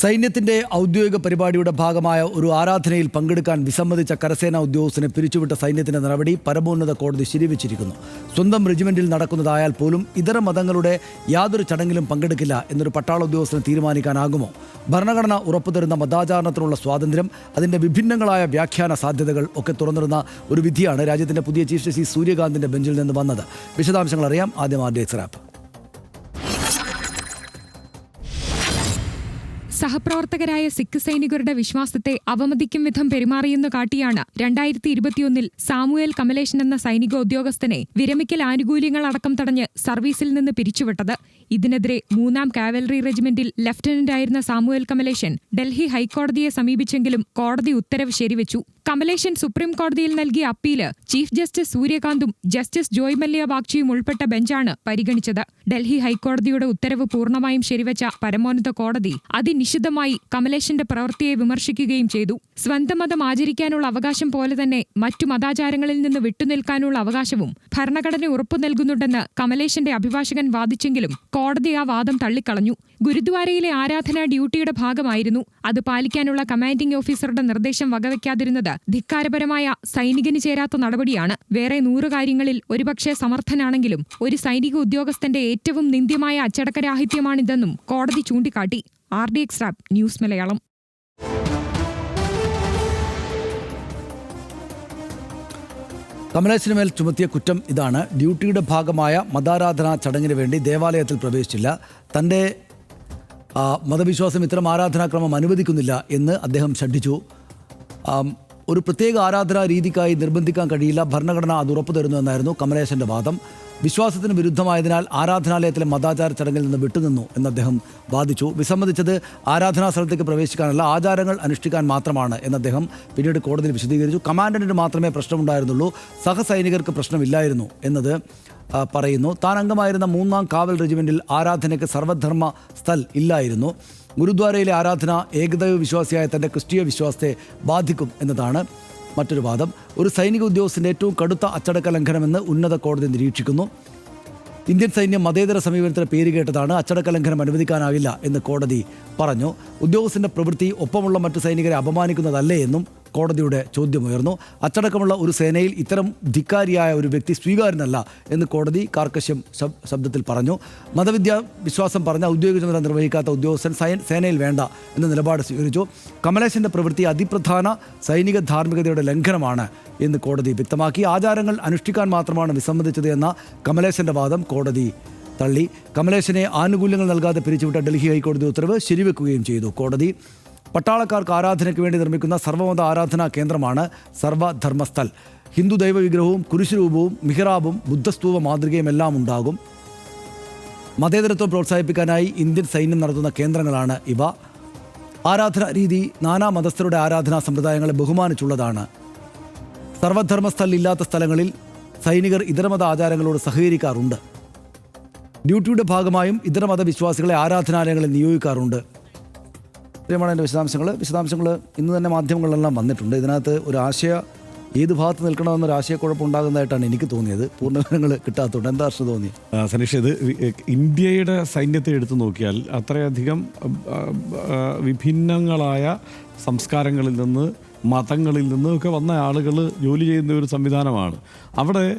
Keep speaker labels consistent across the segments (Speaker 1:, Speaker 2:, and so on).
Speaker 1: സൈന്യത്തിന്റെ ഔദ്യോഗിക പരിപാടിയുടെ ഭാഗമായ ഒരു ആരാധനയിൽ പങ്കെടുക്കാൻ വിസമ്മതിച്ച കരസേനാ ഉദ്യോഗസ്ഥനെ പിരിച്ചുവിട്ട സൈന്യത്തിന്റെ നടപടി പരമോന്നത കോടതി ശരിവച്ചിരിക്കുന്നു. സ്വന്തം റെജിമെന്റിൽ നടക്കുന്നതായാൽ പോലും ഇതര മതങ്ങളുടെ യാതൊരു ചടങ്ങിലും പങ്കെടുക്കില്ല എന്നൊരു പട്ടാള ഉദ്യോഗസ്ഥന് തീരുമാനിക്കാനാകുമോ? ഭരണഘടന ഉറപ്പുതരുന്ന മതാചാരണത്തിനുള്ള സ്വാതന്ത്ര്യം അതിന്റെ വിഭിന്നങ്ങളായ വ്യാഖ്യാന സാധ്യതകൾ ഒക്കെ തുറന്നിരുന്ന ഒരു വിധിയാണ് രാജ്യത്തിന്റെ പുതിയ ചീഫ് ജസ്റ്റിസ് സൂര്യകാന്തിന്റെ ബെഞ്ചിൽ നിന്ന് വന്നത്. വിശദാംശങ്ങൾ അറിയാം ആദ്യം ആദ്യ ഡി
Speaker 2: സഹപ്രവർത്തകരായ സിഖ് സൈനികരുടെ വിശ്വാസത്തെ അവമതിക്കും വിധം പെരുമാറിയെന്ന് കാട്ടിയാണ് രണ്ടായിരത്തി ഇരുപത്തിയൊന്നിൽ സാമുവേൽ കമലേഷൻ എന്ന സൈനിക ഉദ്യോഗസ്ഥനെ വിരമിക്കൽ ആനുകൂല്യങ്ങൾ അടക്കം തടഞ്ഞ് സർവീസിൽ നിന്ന് പിരിച്ചുവിട്ടത്. ഇതിനെതിരെ മൂന്നാം കാവലറി റെജിമെന്റിൽ ലഫ്റ്റനന്റായിരുന്ന സാമുവേൽ കമലേഷൻ ഡൽഹി ഹൈക്കോടതിയെ സമീപിച്ചെങ്കിലും കോടതി ഉത്തരവ് ശരിവച്ചു. കമലേഷൻ സുപ്രീം കോടതിയിൽ നൽകിയ അപ്പീൽ ചീഫ് ജസ്റ്റിസ് സൂര്യകാന്തും ജസ്റ്റിസ് ജോയ് മല്യ ബാഗ്ചിയും ഉൾപ്പെട്ട ബെഞ്ചാണ് പരിഗണിച്ചത്. ഡൽഹി ഹൈക്കോടതിയുടെ ഉത്തരവ് പൂർണമായും ശരിവച്ച പരമോന്നത കോടതി അതിനിശിതമായി കമലേഷിന്റെ പ്രവൃത്തിയെ വിമർശിക്കുകയും ചെയ്തു. സ്വന്തം മതം ആചരിക്കാനുള്ള അവകാശം പോലെ തന്നെ മറ്റു മതാചാരങ്ങളിൽ നിന്ന് വിട്ടുനിൽക്കാനുള്ള അവകാശവും ഭരണഘടന ഉറപ്പു നൽകുന്നുണ്ടെന്ന് കമലേഷിന്റെ അഭിഭാഷകൻ വാദിച്ചെങ്കിലും കോടതി ആ വാദം തള്ളിക്കളഞ്ഞു. ഗുരുദ്വാരയിലെ ആരാധനാ ഡ്യൂട്ടിയുടെ ഭാഗമായിരുന്നു. അത് പാലിക്കാനുള്ള കമാൻഡിംഗ് ഓഫീസറുടെ നിർദ്ദേശം വകവയ്ക്കാതിരുന്നത് ധിക്കാരപരമായ സൈനികന് ചേരാത്ത നടപടിയാണ്. വേറെ നൂറു കാര്യങ്ങളിൽ ഒരുപക്ഷെ സമർത്ഥനാണെങ്കിലും ഒരു സൈനിക ഉദ്യോഗസ്ഥന്റെ ഏറ്റവും നിന്ദ്യമായ അച്ചടക്കരാഹിത്യമാണിതെന്നും കോടതി ചൂണ്ടിക്കാട്ടി. R D X app news Malayalam.
Speaker 1: കമലേശന് മേൽ ചുമത്തിയ കുറ്റം ഇതാണ്. ഡ്യൂട്ടിയുടെ ഭാഗമായ മതാരാധനാ ചടങ്ങിന് വേണ്ടി ദേവാലയത്തിൽ പ്രവേശിച്ചില്ല. തന്റെ മതവിശ്വാസം ഇത്തരം ആരാധനാക്രമം അനുവദിക്കുന്നില്ല എന്ന് അദ്ദേഹം ഷഡിച്ചു ഒരു പ്രത്യേക ആരാധനാ രീതിക്കായി നിർബന്ധിക്കാൻ കഴിയില്ല. ഭരണഘടന അത് ഉറപ്പു തരുന്നു എന്നായിരുന്നു കമലേശന്റെ വാദം. വിശ്വാസത്തിന് വിരുദ്ധമായതിനാൽ ആരാധനാലയത്തിലെ മതാചാര ചടങ്ങിൽ നിന്ന് വിട്ടുനിന്നു എന്ന് അദ്ദേഹം വാദിച്ചു. വിസമ്മതിച്ചത് ആരാധനാ സ്ഥലത്തേക്ക് പ്രവേശിക്കാനല്ല ആചാരങ്ങൾ അനുഷ്ഠിക്കാൻ മാത്രമാണ് എന്ന് അദ്ദേഹം പിന്നീട് കോടതിയിൽ വിശദീകരിച്ചു. കമാൻഡന്റിന് മാത്രമേ പ്രശ്നമുണ്ടായിരുന്നുള്ളൂ. സഹസൈനികർക്ക് പ്രശ്നമില്ലായിരുന്നു എന്നത് പറയുന്നു. താൻ അംഗമായിരുന്ന മൂന്നാം കാവൽ റെജിമെന്റിൽ ആരാധനയ്ക്ക് സർവധർമ്മ സ്ഥൽ ഇല്ലായിരുന്നു. ഗുരുദ്വാരയിലെ ആരാധന ഏകദൈവ വിശ്വാസിയായ തന്റെ ക്രിസ്തീയ വിശ്വാസത്തെ ബാധിക്കും എന്നതാണ് മറ്റൊരു വാദം. ഒരു സൈനിക ഉദ്യോഗസ്ഥന്റെ ഏറ്റവും കടുത്ത അച്ചടക്ക ലംഘനമെന്ന് ഉന്നത കോടതി നിരീക്ഷിക്കുന്നു. ഇന്ത്യൻ സൈന്യം മതേതര സമീപനത്തിന് പേര് കേട്ടതാണ് അച്ചടക്ക ലംഘനം അനുവദിക്കാനാകില്ല എന്ന് കോടതി പറഞ്ഞു. ഉദ്യോഗസ്ഥന്റെ പ്രവൃത്തി ഒപ്പമുള്ള മറ്റു സൈനികരെ അപമാനിക്കുന്നതല്ലേ എന്നും കോടതിയുടെ ചോദ്യമുയർന്നു. അച്ചടക്കമുള്ള ഒരു സേനയിൽ ഇത്തരം ധിക്കാരിയായ ഒരു വ്യക്തി സ്വീകാര്യനല്ല എന്ന് കോടതി കാർക്കശ്യം ശബ്ദത്തിൽ പറഞ്ഞു. മതവിദ്യാ വിശ്വാസം പറഞ്ഞ ഔദ്യോഗിക ചുമതല നിർവഹിക്കാത്ത ഉദ്യോഗസ്ഥൻ സേനയിൽ വേണ്ട എന്ന നിലപാട് സ്വീകരിച്ചു. കമലേശന്റെ പ്രവൃത്തി അതിപ്രധാന സൈനിക ധാർമ്മികതയുടെ ലംഘനമാണ് എന്ന് കോടതി വ്യക്തമാക്കി. ആചാരങ്ങൾ അനുഷ്ഠിക്കാൻ മാത്രമാണ് വിസമ്മതിച്ചത് എന്ന കമലേശന്റെ വാദം കോടതി തള്ളി. കമലേശനെ ആനുകൂല്യങ്ങൾ നൽകാതെ പിരിച്ചുവിട്ട ഡൽഹി ഹൈക്കോടതി ഉത്തരവ് ശരിവെക്കുകയും ചെയ്തു. കോടതി പട്ടാളക്കാർക്ക് ആരാധനയ്ക്ക് വേണ്ടി നിർമ്മിക്കുന്ന സർവമത ആരാധനാ കേന്ദ്രമാണ് സർവധർമ്മസ്ഥൽ. ഹിന്ദു ദൈവ വിഗ്രഹവും കുരിശുരൂപവും മിഹ്റാബും ബുദ്ധസ്തൂപ മാതൃകയും എല്ലാം ഉണ്ടാകും. മതേതരത്വം പ്രോത്സാഹിപ്പിക്കാനായി ഇന്ത്യൻ സൈന്യം നടത്തുന്ന കേന്ദ്രങ്ങളാണ് ഇവ. ആരാധനാ രീതി നാനാ മതസ്ഥരുടെ ആരാധനാ സമ്പ്രദായങ്ങളെ ബഹുമാനിച്ചുള്ളതാണ്. സർവധർമ്മസ്ഥൽ ഇല്ലാത്ത സ്ഥലങ്ങളിൽ സൈനികർ ഇതരമത ആചാരങ്ങളോട് സഹകരിക്കാറുണ്ട്. ഡ്യൂട്ടിയുടെ ഭാഗമായും ഇതരമത വിശ്വാസികളെ ആരാധനാലയങ്ങളിൽ നിയോഗിക്കാറുണ്ട്. പ്രിയമാണ് എന്റെ വിശദാംശങ്ങൾ. വിശദാംശങ്ങൾ ഇന്ന് തന്നെ മാധ്യമങ്ങളിലെല്ലാം വന്നിട്ടുണ്ട്. ഇതിനകത്ത് ഒരു ആശയ ഏത് ഭാഗത്ത് നിൽക്കണമെന്നൊരു ആശയക്കുഴപ്പം ഉണ്ടാകുന്നതായിട്ടാണ് എനിക്ക് തോന്നിയത്. പൂർണ വിവരങ്ങൾ കിട്ടാത്തതുകൊണ്ട് എന്താ അർഷ തോന്നി
Speaker 3: സനീഷ് ഇത് ഇന്ത്യയുടെ സൈന്യത്തെ എടുത്തു നോക്കിയാൽ അത്രയധികം വിഭിന്നങ്ങളായ സംസ്കാരങ്ങളിൽ നിന്ന് മതങ്ങളിൽ നിന്നൊക്കെ വന്ന ആളുകൾ ജോലി ചെയ്യുന്ന ഒരു സംവിധാനമാണ്. അവിടെ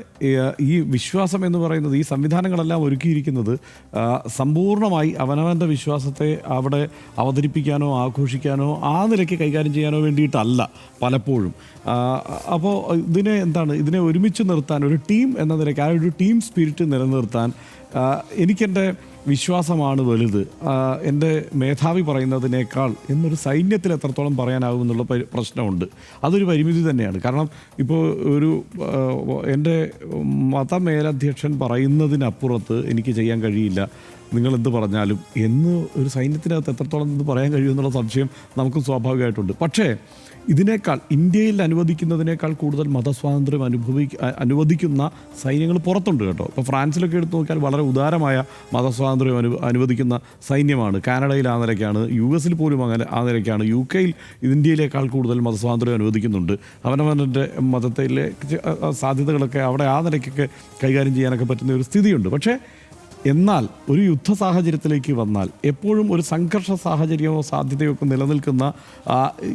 Speaker 3: ഈ വിശ്വാസം എന്ന് പറയുന്നത് ഈ സംവിധാനങ്ങളെല്ലാം ഒരുക്കിയിരിക്കുന്നത് സമ്പൂർണമായി അവനവന്റെ വിശ്വാസത്തെ അവിടെ അവതരിപ്പിക്കാനോ ആഘോഷിക്കാനോ ആ നിലയ്ക്ക് കൈകാര്യം ചെയ്യാനോ വേണ്ടിയിട്ടല്ല പലപ്പോഴും. അപ്പോൾ ഇതിനെ എന്താണ് ഇതിനെ ഒരുമിച്ച് നിർത്താൻ ഒരു ടീം എന്ന നിലയ്ക്ക് ആ ഒരു ടീം സ്പിരിറ്റ് നിലനിർത്താൻ എനിക്കെന്റെ വിശ്വാസമാണ് വലുത്. എന്റെ മേധാവി പറയുന്നതിനേക്കാൾ എന്നൊരു സൈന്യത്തിൽ എത്രത്തോളം പറയാനാകും എന്നുള്ള പരി- പ്രശ്നമുണ്ട്. അതൊരു പരിമിതി തന്നെയാണ്. കാരണം ഇപ്പോൾ ഒരു എന്റെ മതമേലധ്യക്ഷൻ പറയുന്നതിനപ്പുറത്ത് എനിക്ക് ചെയ്യാൻ കഴിയില്ല. നിങ്ങൾ എന്ത് പറഞ്ഞാലും എന്ന് ഒരു സൈന്യത്തിനകത്ത് എത്രത്തോളം ഇത് പറയാൻ കഴിയുമെന്നുള്ള സംശയം നമുക്ക് സ്വാഭാവികമായിട്ടുണ്ട്. പക്ഷേ ഇതിനേക്കാൾ ഇന്ത്യയിൽ അനുവദിക്കുന്നതിനേക്കാൾ കൂടുതൽ മതസ്വാതന്ത്ര്യം അനുഭവി അനുവദിക്കുന്ന സൈന്യങ്ങൾ പുറത്തുണ്ട് കേട്ടോ. ഇപ്പോൾ ഫ്രാൻസിലൊക്കെ എടുത്തു നോക്കിയാൽ വളരെ ഉദാരമായ മതസ്വാതന്ത്ര്യം അനു അനുവദിക്കുന്ന സൈന്യമാണ്. കാനഡയിൽ ആ നിലയ്ക്കാണ് യു എസിൽ പോലും അങ്ങനെ ആ നിലയ്ക്കാണ്. യു കെയിൽ ഇന്ത്യയിലേക്കാൾ കൂടുതൽ മതസ്വാതന്ത്ര്യം അനുവദിക്കുന്നുണ്ട്. അവനവന്റെ മതത്തിലെ സാധ്യതകളൊക്കെ അവിടെ ആ നിലയ്ക്കൊക്കെ കൈകാര്യം ചെയ്യാനൊക്കെ പറ്റുന്ന ഒരു സ്ഥിതിയുണ്ട്. പക്ഷേ എന്നാൽ ഒരു യുദ്ധ സാഹചര്യത്തിലേക്ക് വന്നാൽ എപ്പോഴും ഒരു സംഘർഷ സാഹചര്യമോ സാധ്യതയോ ഒക്കെ നിലനിൽക്കുന്ന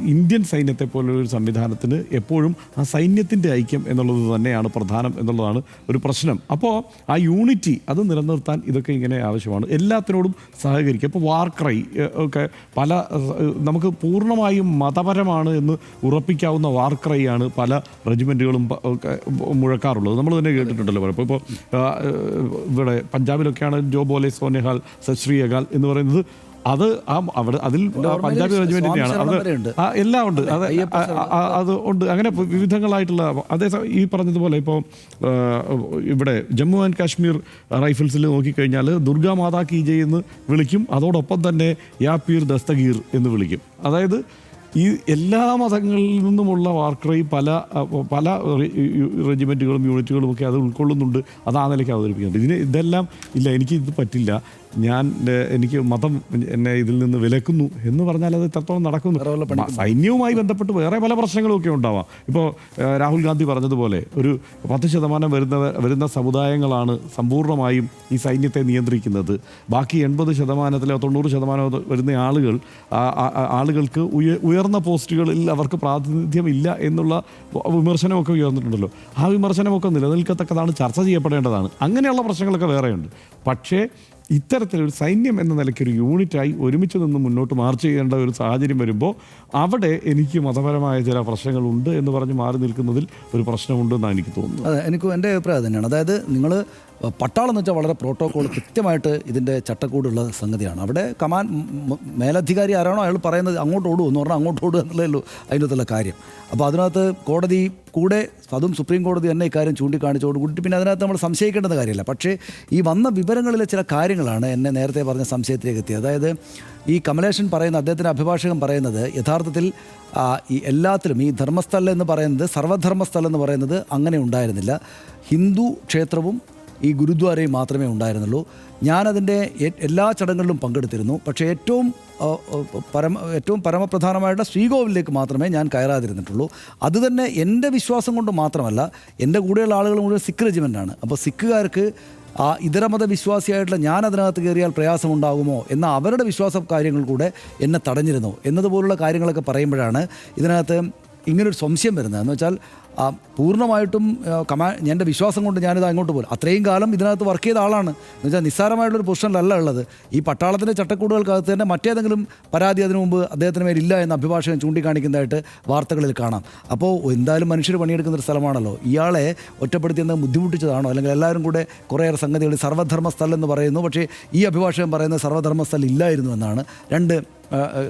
Speaker 3: ഇന്ത്യൻ സൈന്യത്തെ പോലുള്ള ഒരു സംവിധാനത്തിന് എപ്പോഴും ആ സൈന്യത്തിന്റെ ഐക്യം എന്നുള്ളത് തന്നെയാണ് പ്രധാനം എന്നുള്ളതാണ് ഒരു പ്രശ്നം. അപ്പോൾ ആ യൂണിറ്റി അത് നിലനിർത്താൻ ഇതൊക്കെ ഇങ്ങനെ ആവശ്യമാണ്. എല്ലാത്തിനോടും സഹകരിക്കുക. ഇപ്പോൾ വാർക്രൈ ഒക്കെ പല നമുക്ക് പൂർണമായും മതപരമാണ് എന്ന് ഉറപ്പിക്കാവുന്ന വാർക്രൈ ആണ് പല റെജിമെന്റുകളും മുഴക്കാറുള്ളത്. നമ്മൾ തന്നെ കേട്ടിട്ടുണ്ടല്ലോ പലപ്പോൾ ഇപ്പോൾ ഇവിടെ പഞ്ചാബിലൊക്കെയാണ് ജോ ബോലെ സോനെഹാൽ സശ്രീ അകാൽ എന്ന് പറയുന്നത്. അത് ആ അവിടെ അതിൽ പഞ്ചാബ് റെജിമെന്റിന്റെയാണ് അത് എല്ലാം ഉണ്ട്. അത് അത് ഉണ്ട്. അങ്ങനെ വിവിധങ്ങളായിട്ടുള്ള അതേസമയം ഈ പറഞ്ഞതുപോലെ ഇപ്പോൾ ഇവിടെ ജമ്മു ആൻഡ് കാശ്മീർ റൈഫിൾസിൽ നോക്കിക്കഴിഞ്ഞാൽ ദുർഗാ മാതാ കി ജയ് എന്ന് വിളിക്കും. അതോടൊപ്പം തന്നെ യാ പീർ ദസ്തഗീർ എന്ന് വിളിക്കും. അതായത് ഈ എല്ലാ മതങ്ങളിൽ നിന്നുമുള്ള വാർക്കറയും പല പല റെജിമെന്റുകളും യൂണിറ്റുകളും ഒക്കെ അത് ഉൾക്കൊള്ളുന്നുണ്ട്. അത് ആ നിലയ്ക്ക് അവതരിപ്പിക്കുന്നുണ്ട് ഇതിന് ഇതെല്ലാം ഇല്ല എനിക്ക് ഇത് പറ്റില്ല. ഞാൻ എനിക്ക് മതം എന്നെ ഇതിൽ നിന്ന് വിലക്കുന്നു എന്ന് പറഞ്ഞാൽ അത് എത്രത്തോളം നടക്കുന്നു. സൈന്യവുമായി ബന്ധപ്പെട്ട് വേറെ പല പ്രശ്നങ്ങളും ഒക്കെ ഉണ്ടാവാം. ഇപ്പോൾ രാഹുൽ ഗാന്ധി പറഞ്ഞതുപോലെ ഒരു പത്ത് ശതമാനം വരുന്ന വരുന്ന സമുദായങ്ങളാണ് സമ്പൂർണമായും ഈ സൈന്യത്തെ നിയന്ത്രിക്കുന്നത്. ബാക്കി എൺപത് ശതമാനത്തിലോ തൊണ്ണൂറ് ശതമാനമോ വരുന്ന ആളുകൾ ആളുകൾക്ക് ഉയ- ഉയർന്ന പോസ്റ്റുകളിൽ അവർക്ക് പ്രാതിനിധ്യം ഇല്ല എന്നുള്ള വിമർശനമൊക്കെ ഉയർന്നിട്ടുണ്ടല്ലോ. ആ വിമർശനമൊക്കെ നിലനിൽക്കത്തക്കതാണ് ചർച്ച ചെയ്യപ്പെടേണ്ടതാണ്. അങ്ങനെയുള്ള പ്രശ്നങ്ങളൊക്കെ വേറെയുണ്ട്. പക്ഷേ ഇത്തരത്തിലൊരു സൈന്യം എന്ന നിലയ്ക്ക് ഒരു യൂണിറ്റായി ഒരുമിച്ച് നിന്ന് മുന്നോട്ട് മാർച്ച് ചെയ്യേണ്ട ഒരു സാഹചര്യം വരുമ്പോൾ അവിടെ എനിക്ക് മതപരമായ ചില പ്രശ്നങ്ങളുണ്ട് എന്ന് പറഞ്ഞ് മാറി നിൽക്കുന്നതിൽ ഒരു പ്രശ്നമുണ്ടെന്നാണ് എനിക്ക് തോന്നുന്നത്.
Speaker 1: അതെ എനിക്ക് എന്റെ അഭിപ്രായം തന്നെയാണ്. അതായത് നിങ്ങൾ പട്ടാളം എന്ന് വെച്ചാൽ വളരെ പ്രോട്ടോകോൾ കൃത്യമായിട്ട് ഇതിന്റെ ചട്ടക്കൂടുള്ള സംഗതിയാണ്. അവിടെ കമാൻ മേലധികാരി ആരാണോ അയാൾ പറയുന്നത് അങ്ങോട്ട് ഓടുക എന്ന് പറഞ്ഞാൽ അങ്ങോട്ട് ഓടുക എന്നുള്ളതേ ഉള്ളൂ അതിനകത്തുള്ള കാര്യം. അപ്പോൾ അതിനകത്ത് കോടതി കൂടെ അതും സുപ്രീം കോടതി തന്നെ ഇക്കാര്യം കൂടി പിന്നെ അതിനകത്ത് നമ്മൾ സംശയിക്കേണ്ടത് കാര്യമില്ല. പക്ഷേ ഈ വന്ന വിവരങ്ങളിലെ ചില കാര്യങ്ങളാണ് എന്നെ നേരത്തെ പറഞ്ഞ സംശയത്തിലേക്ക് എത്തിയത്. അതായത് ഈ കമലേഷൻ പറയുന്ന അദ്ദേഹത്തിന്റെ അഭിഭാഷകൻ പറയുന്നത് യഥാർത്ഥത്തിൽ ഈ എല്ലാത്തിലും ഈ ധർമ്മസ്ഥലം എന്ന് പറയുന്നത് സർവധർമ്മസ്ഥലം എന്ന് പറയുന്നത് അങ്ങനെ ഉണ്ടായിരുന്നില്ല. ഹിന്ദു ക്ഷേത്രവും ഈ ഗുരുദ്വാരയിൽ മാത്രമേ ഉണ്ടായിരുന്നുള്ളൂ. ഞാനതിന്റെ എല്ലാ ചടങ്ങുകളിലും പങ്കെടുത്തിരുന്നു. പക്ഷേ ഏറ്റവും പരമ ഏറ്റവും പരമപ്രധാനമായിട്ട് ശ്രീകോവിലേക്ക് മാത്രമേ ഞാൻ കയറാതിരുന്നിട്ടുള്ളൂ. അതുതന്നെ എന്റെ വിശ്വാസം കൊണ്ട് മാത്രമല്ല എന്റെ കൂടെയുള്ള ആളുകൾ മുഴുവൻ സിഖ് റെജിമെന്റാണ്. അപ്പോൾ സിഖുകാർക്ക് ആ ഇതരമത വിശ്വാസിയായിട്ടുള്ള ഞാൻ അതിനകത്ത് കയറിയാൽ പ്രയാസമുണ്ടാകുമോ എന്ന അവരുടെ വിശ്വാസ കാര്യങ്ങൾ കൂടെ എന്നെ തടഞ്ഞിരുന്നു. എന്നതുപോലുള്ള കാര്യങ്ങളൊക്കെ പറയുമ്പോഴാണ് ഇതിനകത്ത് ഇങ്ങനൊരു സംശയം വരുന്നത്. എന്ന് വെച്ചാൽ പൂർണമായിട്ടും കമാ എന്റെ വിശ്വാസം കൊണ്ട് ഞാനിത് അങ്ങോട്ട് പോകും അത്രയും കാലം ഇതിനകത്ത് വർക്ക് ചെയ്ത ആളാണ്. എന്ന് വെച്ചാൽ നിസ്സാരമായിട്ടുള്ളൊരു പൊസിഷനിലല്ല ഉള്ളത്. ഈ പട്ടാളത്തിന്റെ ചട്ടക്കൂടുകൾക്കകത്ത് തന്നെ മറ്റേതെങ്കിലും പരാതി അതിനു മുമ്പ് അദ്ദേഹത്തിന് മേലില്ല എന്ന അഭിഭാഷകൻ ചൂണ്ടിക്കാണിക്കുന്നതായിട്ട് വാർത്തകളിൽ കാണാം. അപ്പോൾ എന്തായാലും മനുഷ്യർ പണിയെടുക്കുന്ന ഒരു സ്ഥലമാണല്ലോ. ഇയാളെ ഒറ്റപ്പെടുത്തി ഒറ്റപ്പെടുത്തിയെന്ന് ബുദ്ധിമുട്ടിച്ചതാണോ? അല്ലെങ്കിൽ എല്ലാവരും കൂടെ കുറേയേറെ സംഗതികൾ സർവധർമ്മ സ്ഥലം എന്ന് പറയുന്നു. പക്ഷേ ഈ അഭിഭാഷകൻ പറയുന്നത് സർവധർമ്മ സ്ഥലം ഇല്ലായിരുന്നു എന്നാണ്. രണ്ട്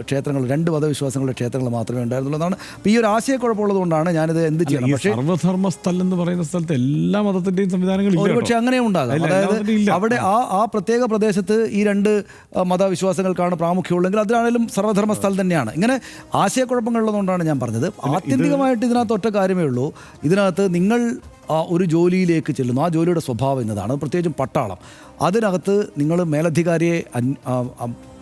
Speaker 1: ക്ഷേത്രങ്ങൾ രണ്ട് മതവിശ്വാസങ്ങളുടെ ക്ഷേത്രങ്ങൾ മാത്രമേ ഉണ്ടായിരുന്നുള്ളൂ. എന്നാണ് അപ്പോൾ ഈ ഒരു ആശയക്കുഴപ്പമുള്ളത് കൊണ്ടാണ് ഞാനിത് എന്ത് ചെയ്യണം.
Speaker 3: സർവധർമ്മ
Speaker 1: പക്ഷേ
Speaker 3: സ്ഥലം എന്ന് പറയുന്ന സ്ഥലത്ത് എല്ലാ മതത്തിന്റെയും സംവിധാനങ്ങൾ
Speaker 1: ഒരുപക്ഷെ. അങ്ങനെ ഉണ്ടാകാം. അതായത് അവിടെ ആ ആ പ്രത്യേക പ്രദേശത്ത് ഈ രണ്ട് മതവിശ്വാസങ്ങൾക്കാണ് പ്രാമുഖ്യമുള്ളെങ്കിൽ അതിലാണെങ്കിലും സർവധർമ്മ സ്ഥലം തന്നെയാണ്. ഇങ്ങനെ ആശയക്കുഴപ്പങ്ങളുള്ളതുകൊണ്ടാണ് ഞാൻ പറഞ്ഞത്. ആത്യന്തികമായിട്ട് ഇതിനകത്ത് ഒറ്റ കാര്യമേ ഉള്ളൂ. ഇതിനകത്ത് നിങ്ങൾ ആ, ഒരു ജോലിയിലേക്ക് ചെല്ലുന്നു. ആ ജോലിയുടെ സ്വഭാവം എന്നതാണ്. പ്രത്യേകിച്ചും പട്ടാളം. അതിനകത്ത് നിങ്ങൾ മേലധികാരിയെ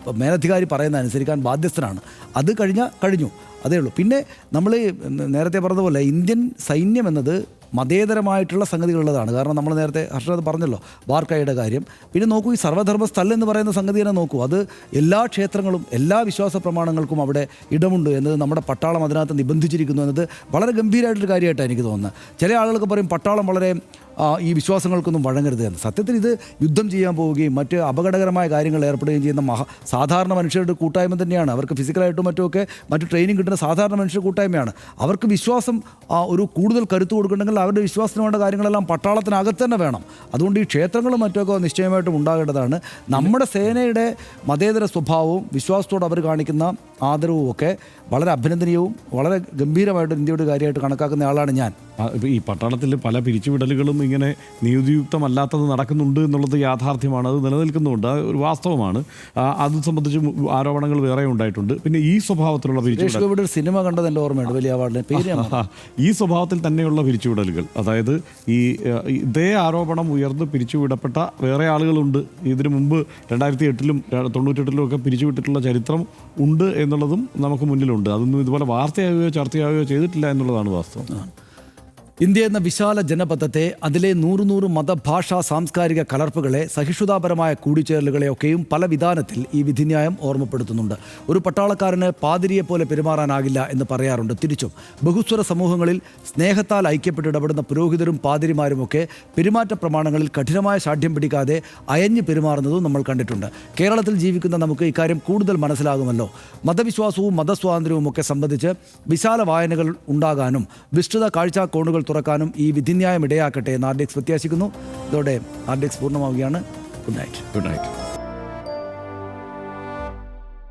Speaker 1: മേലധികാരി പറയുന്ന അനുസരിക്കാൻ ബാധ്യസ്ഥനാണ്. അത് കഴിഞ്ഞാൽ കഴിഞ്ഞു. അതേ ഉള്ളൂ. പിന്നെ നമ്മൾ നേരത്തെ പറഞ്ഞതുപോലെ ഇന്ത്യൻ സൈന്യം എന്നത് മതേതരമായിട്ടുള്ള സംഗതികളുള്ളതാണ്. കാരണം നമ്മൾ നേരത്തെ ഹർഷത് പറഞ്ഞല്ലോ വാർക്കയുടെ കാര്യം. പിന്നെ നോക്കൂ ഈ സർവധർമ്മ സ്ഥലം എന്ന് പറയുന്ന സംഗതി തന്നെ നോക്കൂ. അത് എല്ലാ ക്ഷേത്രങ്ങളും എല്ലാ വിശ്വാസ പ്രമാണങ്ങൾക്കും അവിടെ ഇടമുണ്ട് എന്നത് നമ്മുടെ പട്ടാളം അതിനകത്ത് നിബന്ധിച്ചിരിക്കുന്നു എന്നത് വളരെ ഗംഭീരമായിട്ടൊരു കാര്യമായിട്ടാണ് എനിക്ക് തോന്നുന്നത്. ചില ആളുകൾക്ക് പറയും പട്ടാളം വളരെ ഈ വിശ്വാസങ്ങൾക്കൊന്നും വഴങ്ങരുത് എന്ന്. സത്യത്തിൽ ഇത് യുദ്ധം ചെയ്യാൻ പോവുകയും മറ്റ് അപകടകരമായ കാര്യങ്ങൾ ഏർപ്പെടുകയും ചെയ്യുന്ന മഹാ സാധാരണ മനുഷ്യരുടെ കൂട്ടായ്മ തന്നെയാണ്. അവർക്ക് ഫിസിക്കലായിട്ടും മറ്റുമൊക്കെ മറ്റ് ട്രെയിനിങ് കിട്ടുന്ന സാധാരണ മനുഷ്യരുടെ കൂട്ടായ്മയാണ്. അവർക്ക് വിശ്വാസം ഒരു കൂടുതൽ കരുത്ത് കൊടുക്കണമെങ്കിൽ അവരുടെ വിശ്വാസത്തിന് വേണ്ട കാര്യങ്ങളെല്ലാം പട്ടാളത്തിനകത്ത് തന്നെ വേണം. അതുകൊണ്ട് ഈ ക്ഷേത്രങ്ങളും മറ്റൊക്കെ നിശ്ചയമായിട്ടും ഉണ്ടാകേണ്ടതാണ്. നമ്മുടെ സേനയുടെ മതേതര സ്വഭാവവും വിശ്വാസത്തോട് അവർ കാണിക്കുന്ന ആദരവും ഒക്കെ വളരെ അഭിനന്ദനീയവും വളരെ ഗംഭീരമായിട്ട് ഇന്ത്യയുടെ കാര്യമായിട്ട് കണക്കാക്കുന്ന ആളാണ് ഞാൻ.
Speaker 3: ഈ പട്ടാളത്തിൽ പല പിരിച്ചുവിടലുകളും ഇങ്ങനെ നിയുതിയുക്തമല്ലാത്തത് നടക്കുന്നുണ്ട് എന്നുള്ളത് യാഥാർത്ഥ്യമാണ് അത് നിലനിൽക്കുന്നുണ്ട് ഒരു വാസ്തവമാണ്. അത് സംബന്ധിച്ച് ആരോപണങ്ങൾ വേറെ ഉണ്ടായിട്ടുണ്ട്. പിന്നെ ഈ സ്വഭാവത്തിലുള്ള പിരിച്ചുവിടൽ
Speaker 1: സിനിമ കണ്ടത് എന്റെ ഓർമ്മയുണ്ട് വലിയ അവാർഡിന് പേര്
Speaker 3: ഈ സ്വഭാവത്തിൽ തന്നെയുള്ള പിരിച്ചുവിടലുകൾ. അതായത് ഈ ഇതേ ആരോപണം ഉയർന്ന് പിരിച്ചുവിടപ്പെട്ട വേറെ ആളുകളുണ്ട്. ഇതിനു മുമ്പ് രണ്ടായിരത്തി എട്ടിലും തൊണ്ണൂറ്റെട്ടിലും ഒക്കെ പിരിച്ചുവിട്ടിട്ടുള്ള ചരിത്രം ഉണ്ട് എന്നുള്ളതും നമുക്ക് മുന്നിലുണ്ട്. അതൊന്നും ഇതുപോലെ വാർത്തയാവുകയോ ചർച്ചയാവുകയോ ചെയ്തിട്ടില്ല എന്നുള്ളതാണ് വാസ്തവം.
Speaker 1: ഇന്ത്യ എന്ന വിശാല ജനപഥത്തെ അതിലെ നൂറ് നൂറ് മതഭാഷാ സാംസ്കാരിക കലർപ്പുകളെ സഹിഷ്ണുതാപരമായ കൂടിച്ചേരലുകളെയൊക്കെയും പല വിധാനത്തിൽ ഈ വിധിന്യായം ഓർമ്മപ്പെടുത്തുന്നുണ്ട്. ഒരു പട്ടാളക്കാരന് പാതിരിയെ പോലെ പെരുമാറാനാകില്ല എന്ന് പറയാറുണ്ട്. തിരിച്ചും ബഹുസ്വര സമൂഹങ്ങളിൽ സ്നേഹത്താൽ ഐക്യപ്പെട്ട് ഇടപെടുന്ന പുരോഹിതരും പാതിരിമാരുമൊക്കെ പെരുമാറ്റ പ്രമാണങ്ങളിൽ കഠിനമായ ശാഠ്യം പിടിക്കാതെ അയഞ്ഞു പെരുമാറുന്നതും നമ്മൾ കണ്ടിട്ടുണ്ട്. കേരളത്തിൽ ജീവിക്കുന്ന നമുക്ക് ഇക്കാര്യം കൂടുതൽ മനസ്സിലാകുമല്ലോ. മതവിശ്വാസവും മതസ്വാതന്ത്ര്യവും ഒക്കെ സംബന്ധിച്ച് വിശാല വായനകൾ ഉണ്ടാകാനും വിസ്തൃത കാഴ്ചാക്കോണുകൾ തുറക്കാനും ഈ വിധിന്യായം ഇടയാക്കട്ടെ എന്ന് ആർ ഡി എക്സ് പ്രത്യാശിക്കുന്നു. ഇതോടെ R D X പൂർണമാവുകയാണ്. Good night
Speaker 3: good night